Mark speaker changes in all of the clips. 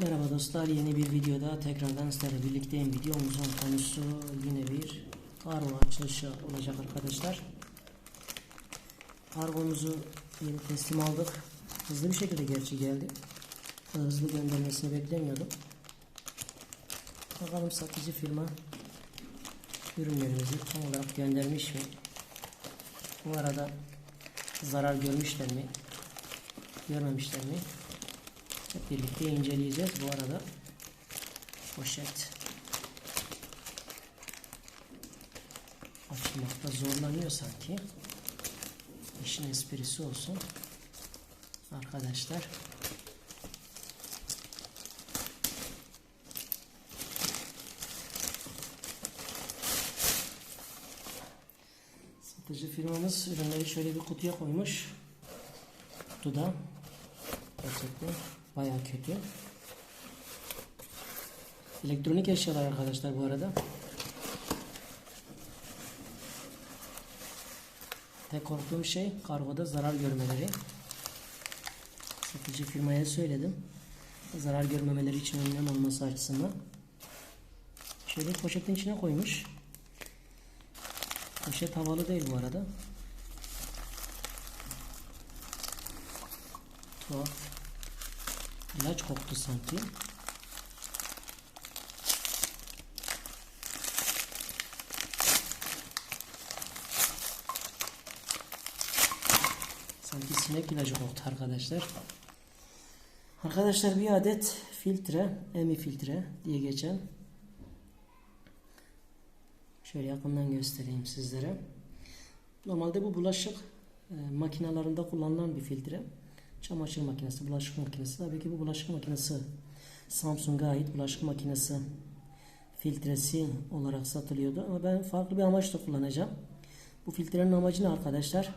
Speaker 1: Merhaba dostlar yeni bir videoda tekrardan sizlerle birlikteyim. Videomuzun konusu yine bir kargo açılışı olacak arkadaşlar. Kargomuzu yeni teslim aldık. Hızlı bir şekilde gerçi geldi. Hızlı göndermesini beklemiyordum. Bakalım satıcı firma ürünlerimizi tam olarak göndermiş mi? Bu arada zarar görmüşler mi? Görmemişler mi? Hep birlikte inceleyeceğiz bu arada. Poşet açmakta zorlanıyor sanki. İşin esprisi olsun. Arkadaşlar. Satıcı firmamız ürünleri şöyle bir kutuya koymuş. Kutuda gerçekten bayağı kötü. Elektronik eşyalar arkadaşlar bu arada. Tek korktuğum şey kargoda zarar görmeleri. Satıcı firmaya söyledim. Zarar görmemeleri için önlem olması açısından. Şöyle poşetin içine koymuş. Poşet havalı değil bu arada. Tuhaf. İlaç koktu sanki. Sanki sinek ilacı koktu arkadaşlar. Arkadaşlar bir adet filtre, emi filtre diye geçen. Şöyle yakından göstereyim sizlere. Normalde bu bulaşık e, makinalarında kullanılan bir filtre. Çamaşır makinesi, bulaşık makinesi. Tabii ki bu bulaşık makinesi Samsung'a ait bulaşık makinesi filtresi olarak satılıyordu. Ama ben farklı bir amaçla kullanacağım. Bu filtrenin amacı ne arkadaşlar?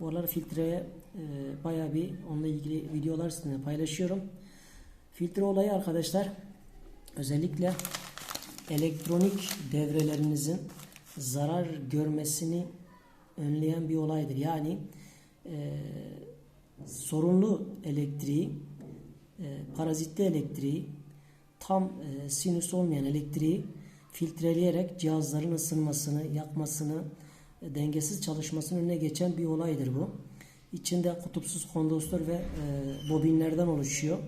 Speaker 1: Bu aralar filtreye e, bayağı bir onunla ilgili videolar sizinle paylaşıyorum. Filtre olayı arkadaşlar özellikle elektronik devrelerinizin zarar görmesini önleyen bir olaydır. Yani e, sorunlu elektriği, e, parazitli elektriği, tam e, sinüs olmayan elektriği filtreleyerek cihazların ısınmasını, yakmasını, e, dengesiz çalışmasının önüne geçen bir olaydır bu. İçinde kutupsuz kondansatör ve e, bobinlerden oluşuyor.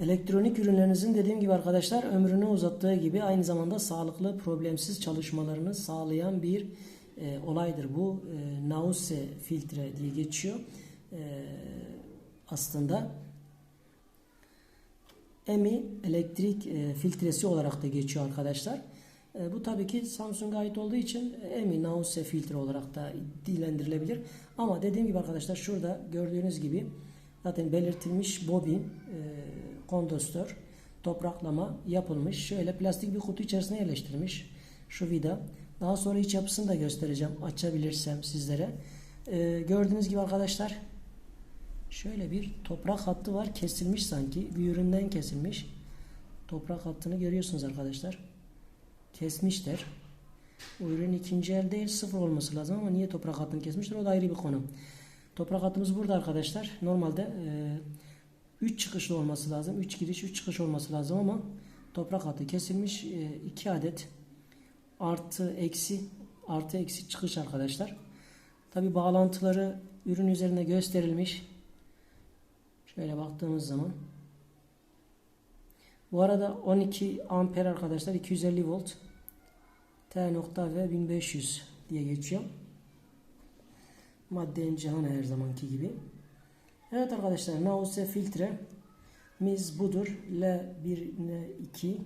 Speaker 1: Elektronik ürünlerinizin dediğim gibi arkadaşlar ömrünü uzattığı gibi aynı zamanda sağlıklı problemsiz çalışmalarını sağlayan bir e, olaydır. Bu e, Nause filtre diye geçiyor. E, aslında EMI elektrik e, filtresi olarak da geçiyor arkadaşlar. E, bu tabii ki Samsung'a ait olduğu için EMI Nause filtre olarak da dillendirilebilir. Ama dediğim gibi arkadaşlar şurada gördüğünüz gibi zaten belirtilmiş bobin, e, kondansatör, topraklama yapılmış. Şöyle plastik bir kutu içerisine yerleştirilmiş. Şu vida. Daha sonra iç yapısını da göstereceğim açabilirsem sizlere. Ee, gördüğünüz gibi arkadaşlar şöyle bir toprak hattı var kesilmiş sanki bir üründen kesilmiş. Toprak hattını görüyorsunuz arkadaşlar. Kesmişler. Bu ürün ikinci el değil sıfır olması lazım ama niye toprak hattını kesmişler o da ayrı bir konu. Toprak hattımız burada arkadaşlar. Normalde 3 e, çıkışlı olması lazım. 3 giriş 3 çıkış olması lazım ama toprak hattı kesilmiş 2 e, adet artı eksi artı eksi çıkış arkadaşlar. Tabi bağlantıları ürün üzerinde gösterilmiş. Şöyle baktığımız zaman. Bu arada 12 amper arkadaşlar 250 volt T nokta ve 1500 diye geçiyor. Madde cihan her zamanki gibi. Evet arkadaşlar Nause filtre miz budur. L1 N2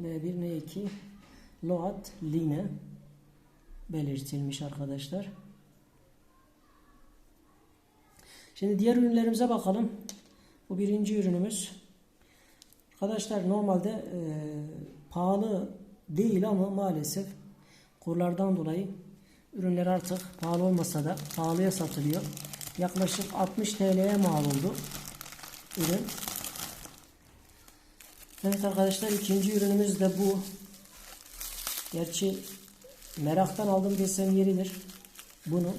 Speaker 1: L1 N2 Load line belirtilmiş arkadaşlar. Şimdi diğer ürünlerimize bakalım. Bu birinci ürünümüz. Arkadaşlar normalde e, pahalı değil ama maalesef kurlardan dolayı ürünler artık pahalı olmasa da pahalıya satılıyor. Yaklaşık 60 TL'ye mal oldu ürün. Evet arkadaşlar ikinci ürünümüz de bu. Gerçi meraktan aldım desem yeridir. Bunu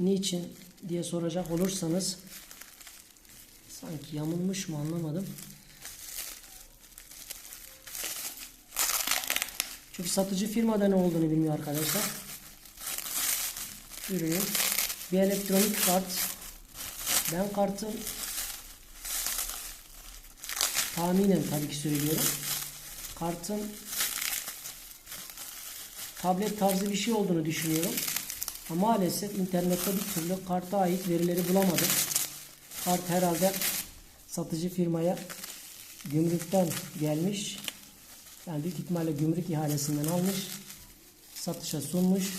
Speaker 1: niçin diye soracak olursanız Sanki yamulmuş mu anlamadım. Çünkü satıcı firmada ne olduğunu bilmiyor arkadaşlar. Ürünün bir elektronik kart. Ben kartın tahminen tabii ki söylüyorum. Kartın tablet tarzı bir şey olduğunu düşünüyorum. Ama maalesef internette bir türlü karta ait verileri bulamadım. Kart herhalde satıcı firmaya gümrükten gelmiş. Yani büyük ihtimalle gümrük ihalesinden almış. Satışa sunmuş.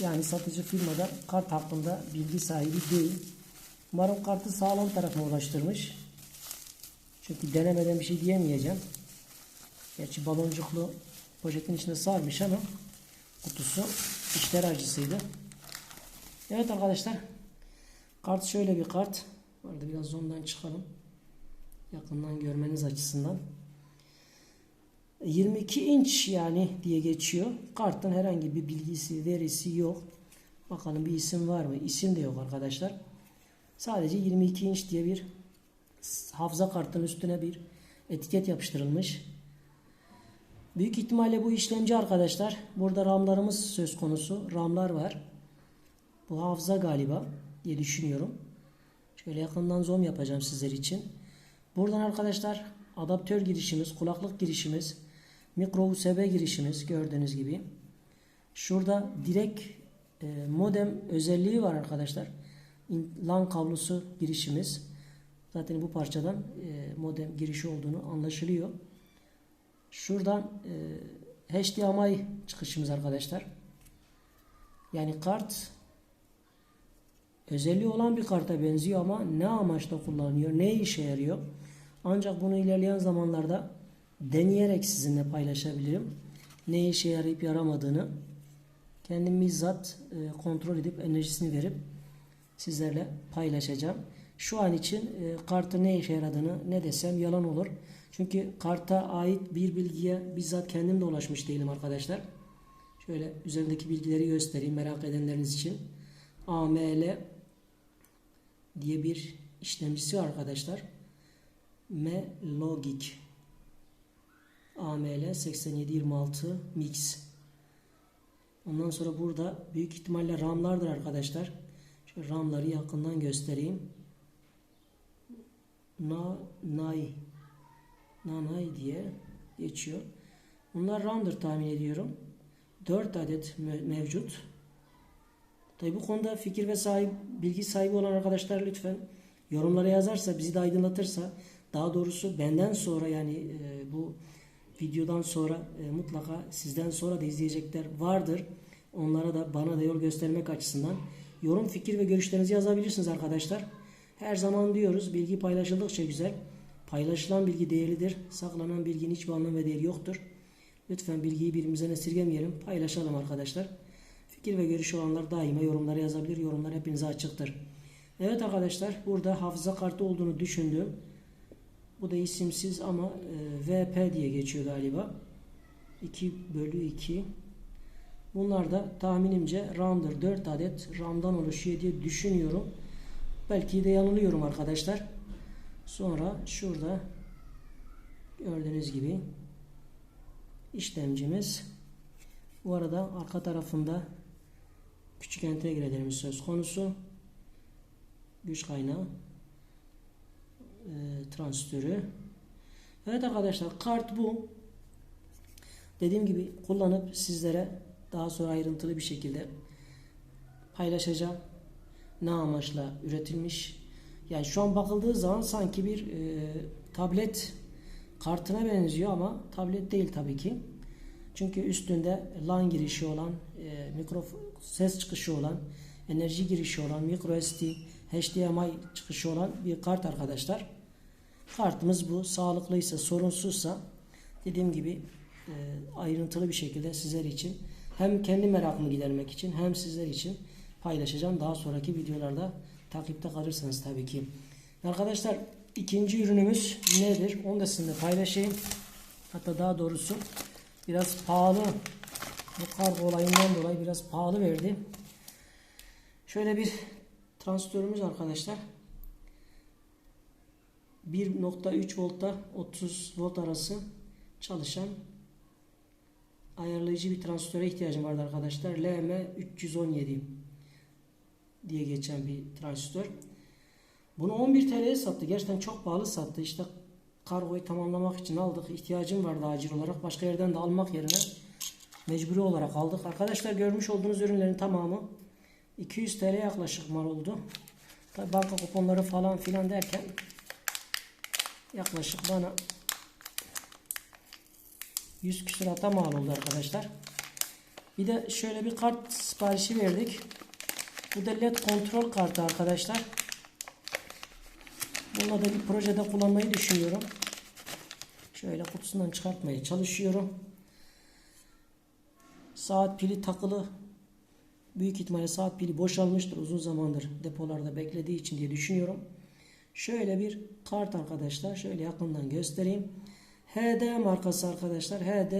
Speaker 1: Yani satıcı firmada kart hakkında bilgi sahibi değil. Umarım kartı sağlam tarafına ulaştırmış. Çünkü denemeden bir şey diyemeyeceğim. Gerçi baloncuklu poşetin içine sarmış ama kutusu işler acısıydı. Evet arkadaşlar. Kart şöyle bir kart. Orada biraz zoom'dan çıkalım. Yakından görmeniz açısından. 22 inç yani diye geçiyor. Kartın herhangi bir bilgisi, verisi yok. Bakalım bir isim var mı? İsim de yok arkadaşlar. Sadece 22 inç diye bir hafıza kartının üstüne bir etiket yapıştırılmış. Büyük ihtimalle bu işlemci arkadaşlar. Burada RAM'larımız söz konusu. RAM'lar var. Bu hafıza galiba diye düşünüyorum. Şöyle yakından zoom yapacağım sizler için. Buradan arkadaşlar adaptör girişimiz, kulaklık girişimiz, mikro USB girişimiz gördüğünüz gibi. Şurada direkt e, modem özelliği var arkadaşlar. LAN kablosu girişimiz. Zaten bu parçadan e, modem girişi olduğunu anlaşılıyor. Şuradan e, HDMI çıkışımız arkadaşlar. Yani kart özelliği olan bir karta benziyor ama ne amaçla kullanılıyor, ne işe yarıyor? Ancak bunu ilerleyen zamanlarda deneyerek sizinle paylaşabilirim. Ne işe yarayıp yaramadığını kendim bizzat e, kontrol edip enerjisini verip sizlerle paylaşacağım. Şu an için e, kartın ne işe yaradığını ne desem yalan olur. Çünkü karta ait bir bilgiye bizzat kendim de ulaşmış değilim arkadaşlar. Şöyle üzerindeki bilgileri göstereyim merak edenleriniz için. AML diye bir işlemcisi var arkadaşlar. Melogic AML 8726 Mix Ondan sonra burada büyük ihtimalle RAM'lardır arkadaşlar. Şöyle RAM'ları yakından göstereyim. Na, Nay Nanay diye geçiyor. Bunlar RAM'dır tahmin ediyorum. 4 adet mevcut. Tabi bu konuda fikir ve sahip, bilgi sahibi olan arkadaşlar lütfen yorumlara yazarsa, bizi de aydınlatırsa, daha doğrusu benden sonra yani e, bu videodan sonra e, mutlaka sizden sonra da izleyecekler vardır. Onlara da bana da yol göstermek açısından yorum, fikir ve görüşlerinizi yazabilirsiniz arkadaşlar. Her zaman diyoruz bilgi paylaşıldıkça güzel. Paylaşılan bilgi değerlidir. Saklanan bilginin hiçbir anlam ve değeri yoktur. Lütfen bilgiyi birimizden esirgemeyelim. Paylaşalım arkadaşlar. Fikir ve görüş olanlar daima yorumlara yazabilir. Yorumlar hepinize açıktır. Evet arkadaşlar burada hafıza kartı olduğunu düşündüm. Bu da isimsiz ama e, VP diye geçiyor galiba. 2 bölü 2. Bunlar da tahminimce RAM'dır. 4 adet RAM'dan oluşuyor diye düşünüyorum. Belki de yanılıyorum arkadaşlar. Sonra şurada gördüğünüz gibi işlemcimiz. Bu arada arka tarafında küçük entegrelerimiz söz konusu. Güç kaynağı e, transistörü. Evet arkadaşlar kart bu. Dediğim gibi kullanıp sizlere daha sonra ayrıntılı bir şekilde paylaşacağım. Ne amaçla üretilmiş yani şu an bakıldığı zaman sanki bir e, tablet kartına benziyor ama tablet değil tabii ki. Çünkü üstünde LAN girişi olan, e, mikro ses çıkışı olan, enerji girişi olan, micro SD, HDMI çıkışı olan bir kart arkadaşlar. Kartımız bu. Sağlıklıysa, sorunsuzsa dediğim gibi e, ayrıntılı bir şekilde sizler için hem kendi merakımı gidermek için hem sizler için paylaşacağım. Daha sonraki videolarda takipte kalırsanız tabii ki. Arkadaşlar ikinci ürünümüz nedir? Onu da sizinle paylaşayım. Hatta daha doğrusu biraz pahalı bu kargo olayından dolayı biraz pahalı verdi. Şöyle bir transistörümüz arkadaşlar. 1.3 voltta 30 volt arası çalışan ayarlayıcı bir transistöre ihtiyacım vardı arkadaşlar. LM317 diye geçen bir transistör. Bunu 11 TL'ye sattı. Gerçekten çok pahalı sattı. İşte kargoyu tamamlamak için aldık. İhtiyacım vardı acil olarak. Başka yerden de almak yerine mecburi olarak aldık. Arkadaşlar görmüş olduğunuz ürünlerin tamamı 200 TL yaklaşık mal oldu. Tabi banka kuponları falan filan derken yaklaşık bana 100 küsurata mal oldu arkadaşlar. Bir de şöyle bir kart siparişi verdik. Bu da led kontrol kartı arkadaşlar. Bununla da bir projede kullanmayı düşünüyorum. Şöyle kutusundan çıkartmaya çalışıyorum. Saat pili takılı. Büyük ihtimalle saat pili boşalmıştır uzun zamandır depolarda beklediği için diye düşünüyorum. Şöyle bir kart arkadaşlar. Şöyle yakından göstereyim. HD markası arkadaşlar. HD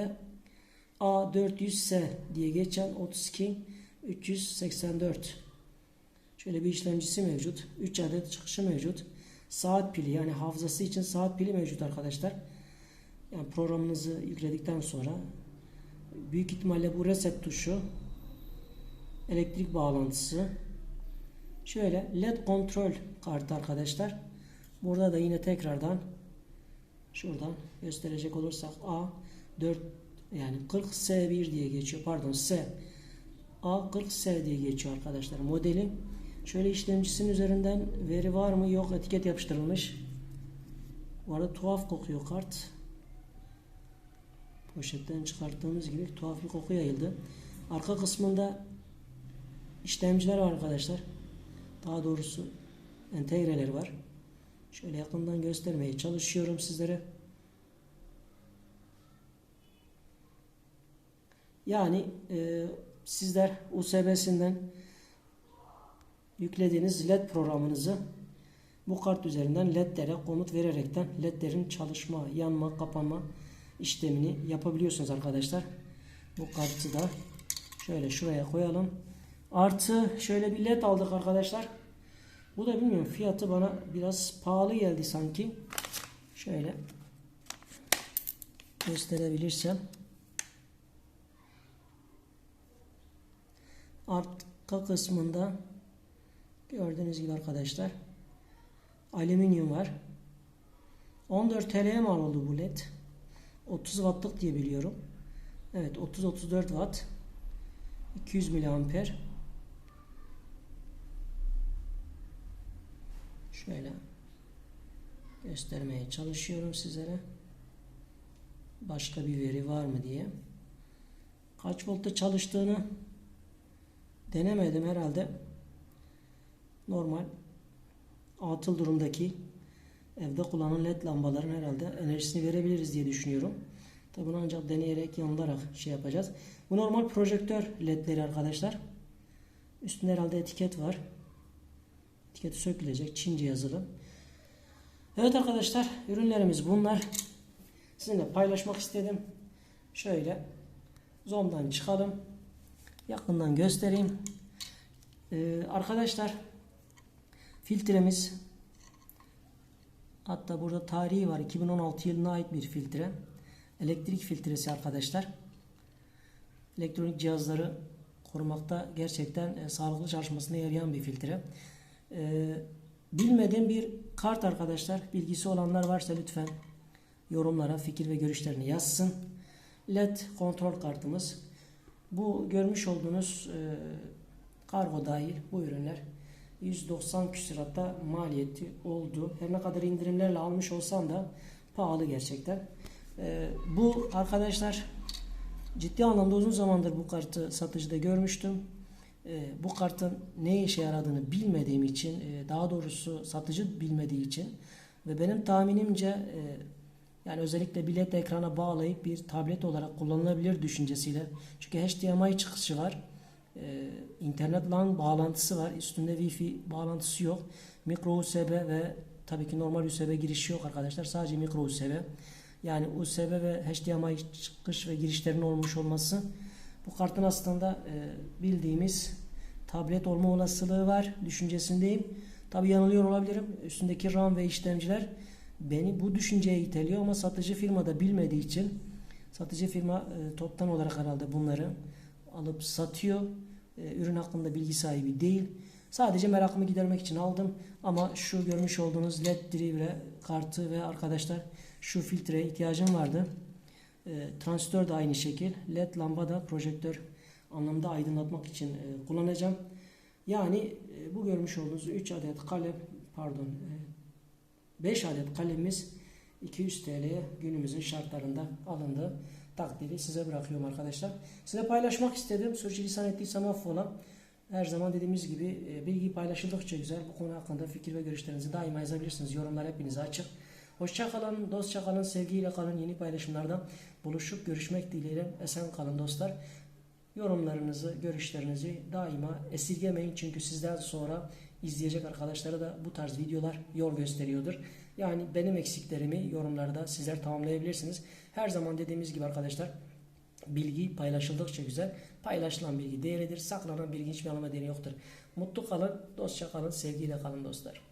Speaker 1: A400S diye geçen 32 384. Şöyle bir işlemcisi mevcut. 3 adet çıkışı mevcut. Saat pili yani hafızası için saat pili mevcut arkadaşlar. Yani programınızı yükledikten sonra büyük ihtimalle bu reset tuşu elektrik bağlantısı şöyle led kontrol kartı arkadaşlar. Burada da yine tekrardan şuradan gösterecek olursak A 4 yani 40S1 diye geçiyor. Pardon S A40S diye geçiyor arkadaşlar. Modeli şöyle işlemcisinin üzerinden veri var mı? Yok. Etiket yapıştırılmış. Bu arada tuhaf kokuyor kart. Poşetten çıkarttığımız gibi tuhaf bir koku yayıldı. Arka kısmında işlemciler var arkadaşlar. Daha doğrusu entegreler var. Şöyle yakından göstermeye çalışıyorum sizlere. Yani e, sizler USB'sinden yüklediğiniz LED programınızı bu kart üzerinden LED'lere komut vererekten LED'lerin çalışma, yanma, kapanma işlemini yapabiliyorsunuz arkadaşlar. Bu kartı da şöyle şuraya koyalım. Artı şöyle bir LED aldık arkadaşlar. Bu da bilmiyorum fiyatı bana biraz pahalı geldi sanki. Şöyle gösterebilirsem. Arka kısmında gördüğünüz gibi arkadaşlar alüminyum var. 14 TL'ye mal oldu bu led. 30 wattlık diye biliyorum. Evet 30-34 watt. 200 miliamper. Şöyle göstermeye çalışıyorum sizlere. Başka bir veri var mı diye. Kaç voltta çalıştığını denemedim herhalde. Normal atıl durumdaki evde kullanılan led lambaların herhalde enerjisini verebiliriz diye düşünüyorum. Tabi bunu ancak deneyerek yanılarak şey yapacağız. Bu normal projektör ledleri arkadaşlar. Üstünde herhalde etiket var. Etiketi sökülecek. Çince yazılı. Evet arkadaşlar ürünlerimiz bunlar. Sizinle paylaşmak istedim. Şöyle zoom'dan çıkalım. Yakından göstereyim. Ee, arkadaşlar filtremiz hatta burada tarihi var. 2016 yılına ait bir filtre. Elektrik filtresi arkadaşlar. Elektronik cihazları korumakta gerçekten e, sağlıklı çalışmasına yarayan bir filtre. E, bilmediğim bir kart arkadaşlar. Bilgisi olanlar varsa lütfen yorumlara fikir ve görüşlerini yazsın. LED kontrol kartımız. Bu görmüş olduğunuz e, kargo dahil bu ürünler 190 küsuratta maliyeti oldu. Her ne kadar indirimlerle almış olsam da pahalı gerçekten. E, bu arkadaşlar ciddi anlamda uzun zamandır bu kartı satıcıda görmüştüm. E, bu kartın ne işe yaradığını bilmediğim için, e, daha doğrusu satıcı bilmediği için ve benim tahminimce e, yani özellikle bilet ekrana bağlayıp bir tablet olarak kullanılabilir düşüncesiyle. Çünkü HDMI çıkışı var. Ee, internet LAN bağlantısı var. Üstünde Wi-Fi bağlantısı yok. Micro USB ve tabii ki normal USB girişi yok arkadaşlar. Sadece micro USB. Yani USB ve HDMI çıkış ve girişlerin olmuş olması bu kartın aslında e, bildiğimiz tablet olma olasılığı var düşüncesindeyim. Tabii yanılıyor olabilirim. Üstündeki RAM ve işlemciler beni bu düşünceye iteliyor ama satıcı firma da bilmediği için satıcı firma e, toptan olarak herhalde bunları alıp satıyor. E, ürün hakkında bilgi sahibi değil. Sadece merakımı gidermek için aldım. Ama şu görmüş olduğunuz LED drive kartı ve arkadaşlar şu filtreye ihtiyacım vardı. E, transistör de aynı şekil. LED lamba da projektör anlamda aydınlatmak için e, kullanacağım. Yani e, bu görmüş olduğunuz 3 adet kalem pardon 5 adet kalemimiz 200 TL'ye günümüzün şartlarında alındı. Takdiri size bırakıyorum arkadaşlar. Size paylaşmak istedim. Sürçülisan ettiysem affola. Her zaman dediğimiz gibi e, bilgi paylaşıldıkça güzel. Bu konu hakkında fikir ve görüşlerinizi daima yazabilirsiniz. Yorumlar hepinize açık. Hoşça kalın, dostça kalın, sevgiyle kalın. Yeni paylaşımlarda buluşup görüşmek dileğiyle. Esen kalın dostlar. Yorumlarınızı, görüşlerinizi daima esirgemeyin. Çünkü sizden sonra izleyecek arkadaşlara da bu tarz videolar yol gösteriyordur. Yani benim eksiklerimi yorumlarda sizler tamamlayabilirsiniz. Her zaman dediğimiz gibi arkadaşlar bilgi paylaşıldıkça güzel. Paylaşılan bilgi değerlidir. Saklanan bilgi hiçbir anlamda değeri yoktur. Mutlu kalın, dostça kalın, sevgiyle kalın dostlar.